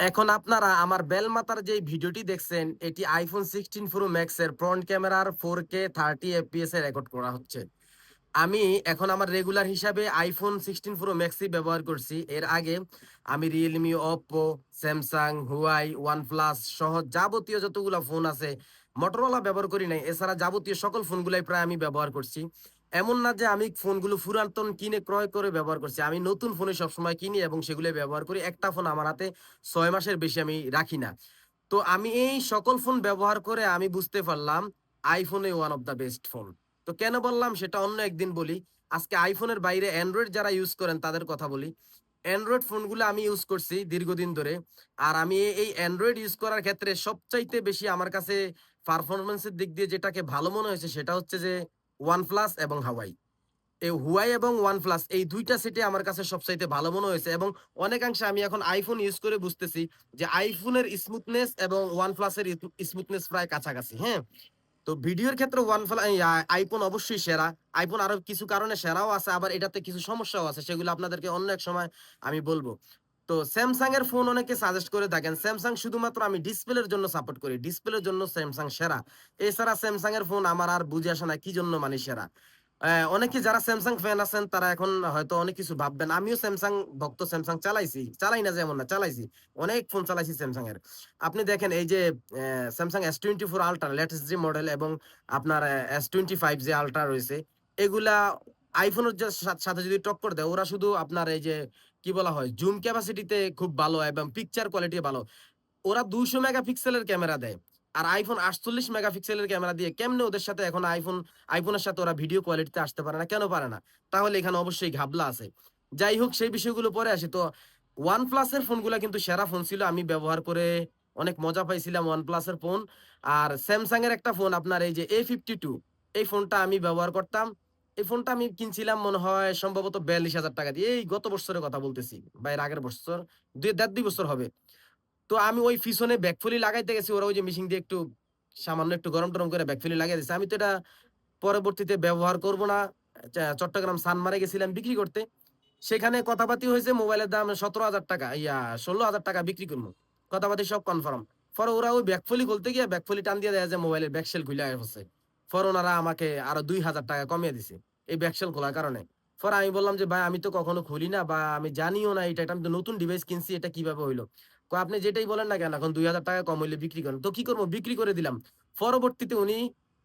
এখন আপনারা আমার বেলমাতার যে ভিডিওটি দেখছেন, এটি আইফোন সিক্সটিন প্রো ম্যাক্স এর ফ্রন্ট ক্যামেরার ফোর কে থার্টি এফপিএস এ রেকর্ড করা হচ্ছে। আমি এখন আমার রেগুলার হিসাবে আইফোন সিক্সটিন প্রো ম্যাক্সই ব্যবহার করছি। এর আগে আমি Realme Oppo Samsung Huawei OnePlus সহ যাবতীয় যতগুলো ফোন আছে মোটরোলা ব্যবহার করি নাই। এছাড়া যাবতীয় সকল ফোনগুলাই প্রায় আমি ব্যবহার করছি। এমন না যে আমি ফোনগুলো পুরাতন কিনে ক্রয় করে ব্যবহার করছি। আমি নতুন ফোনে সবসময় কিনি এবং সেগুলো ব্যবহার করি। একটা ফোন আমার হাতে ছয় মাসের বেশি আমি রাখি না। তো আমি এই সকল ফোন ব্যবহার করে আমি বুঝতে পারলাম আইফোনে one of the best phone তো কেন বললাম সেটা অন্য একদিন বলি। আজকে আইফোনের বাইরে অ্যান্ড্রয়েড যারা ইউজ করেন তাদের কথা বলি। অ্যান্ড্রয়েড ফোনগুলো আমি ইউজ করছি দীর্ঘদিন ধরে। আর আমি এই অ্যান্ড্রয়েড ইউজ করার ক্ষেত্রে সবচাইতে বেশি আমার কাছে পারফরমেন্সের দিক দিয়ে যেটাকে ভালো মনে হয়েছে সেটা হচ্ছে যে ওয়ানপ্লাস এবং হাওয়াই এই হুয়াই এবং ওয়ানপ্লাস এই দুইটা সেটে আমার কাছে সবচাইতে ভালো মনে হয়েছে এবং অনেকাংশে আমি এখন আইফোন ইউজ করে বুঝতেছি যে আইফোনের স্মুথনেস এবং ওয়ান ওয়ানপ্লাসের স্মুথনেস প্রায় কাছাকাছি হ্যাঁ? তো ভিডিওর ক্ষেত্রে ওয়ান আইফোন অবশ্যই সেরা। আইফোন আরও কিছু কারণে সেরাও আছে, আবার এটাতে কিছু সমস্যাও আছে, সেগুলো আপনাদেরকে অন্য এক সময় আমি বলব। তো স্যামসাং এর ফোন অনেকে সাজেস্ট করে থাকেন স্যামসাং শুধুমাত্র আমি ডিসপ্লের জন্য সাপোর্ট করি ডিসপ্লের জন্য স্যামসাং সেরা। এছাড়া স্যামসাং এর ফোন আমার আর বুঝে আসে না, কি জন্য মানে সেরা। অনেকে যারা স্যামসাং ফ্যান আছেন, তারা এখন হয়তো অনেক কিছু ভাববেন। আমিও স্যামসাং ভক্ত স্যামসাং চালাইছি, চালাই না যেমন না, চালাইছি। অনেক ফোন চালাইছি স্যামসাং এর। আপনি দেখেন এই যে Samsung S twenty four ultra latest যে মডেল এবং আপনার এস টোয়েন্টি ফাইভ যে আলট্রা রয়েছে, এগুলা আইফোনের সাথে যদি টক্কর দেয়, ওরা শুধু আপনার এই যে, কি বলা হয় জুম ক্যাপাসিটিতে খুব ভালো এবং পিকচার কোয়ালিটি ভালো। ওরা দুইশো মেগাপিক্সেলের ক্যামেরা দেয় আর আইফোন আটচল্লিশ মেগাপিক্সেলের ক্যামেরা দিয়ে কেমনে ওদের সাথে এখন আইফোন আইফোনের সাথে ওরা ভিডিও কোয়ালিটিতে আসতে পারে না, কেন পারে না? তাহলে এখানে অবশ্যই ঘাবলা আছে। যাই হোক, সেই বিষয়গুলো পরে আসি। তো ওয়ান প্লাসের ফোনগুলো কিন্তু সেরা ফোন ছিল। আমি ব্যবহার করে অনেক মজা পাইছিলাম ওয়ান প্লাসের ফোন। আর স্যামসাং এর একটা ফোন, আপনার এই যে এ ফিফটি টু এই ফোনটা আমি ব্যবহার করতাম। এই ফোনটা আমি কিনছিলাম, মনে হয় সম্ভবত বিয়াল্লিশ হাজার টাকা দিয়ে। এই গত বছরের কথা বলতেছি বা এর আগের বছর, দুই, দেড়, দুই বছর হবে। তো আমি ওই পিছনে ব্যাকফুলি লাগাইতে গেছি, ওরা ওই যে মেশিন দিয়ে একটু সামান্য একটু গরম টরম করে ব্যাকফুলি লাগাই দিয়েছে আমি তো এটা পরবর্তীতে ব্যবহার করব না। চট্টগ্রাম সানমারে গেছিলাম বিক্রি করতে। সেখানে কথাবার্তি হয়েছে, মোবাইলের দাম সতেরো হাজার টাকা, ইয়া, ষোলো হাজার টাকা বিক্রি করব। কথাবার্তি সব কনফার্ম পরে ওরা ওই ব্যাকফলি খুলতে গিয়ে ব্যাকফলি টান দিয়ে দেয় যে মোবাইলের ব্যাকসেল খুলে গেছে। পরে ওনারা আমাকে আরও দুই হাজার টাকা কমিয়ে দিছে এই ব্যাকসেল খোলার কারণে। পরে আমি বললাম যে, ভাই, আমি তো কখনো খুলি না বা আমি জানিও না এটা আমি তো নতুন ডিভাইস কিনছি, এটা কীভাবে হইল? আপনি যেটাই বলেন না কেন, এখন দুই হাজার টাকা কম হইলে বিক্রি করেন। তো কি করব? বিক্রি করে দিলাম। পরবর্তীতে উনি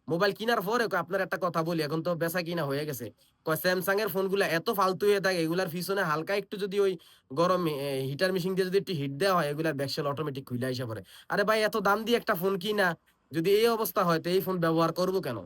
মোবাইল কেনার পরে আপনার একটা কথা বলি, এখন তো বেচা কিনা হয়ে গেছে। কয় স্যামসাং এর ফোনগুলো এত ফালতু হয়ে থাকে, এগুলার পিছনে হালকা একটু যদি ওই গরম হিটার মেশিন দিয়ে যদি একটু হিট দেওয়া হয়, এগুলার ব্যাকসেল অটোমেটিক খুলে এসে পরে আরে ভাই, এত দাম দিয়ে একটা ফোন কিনা যদি এই অবস্থা হয় তো এই ফোন ব্যবহার করব কেন?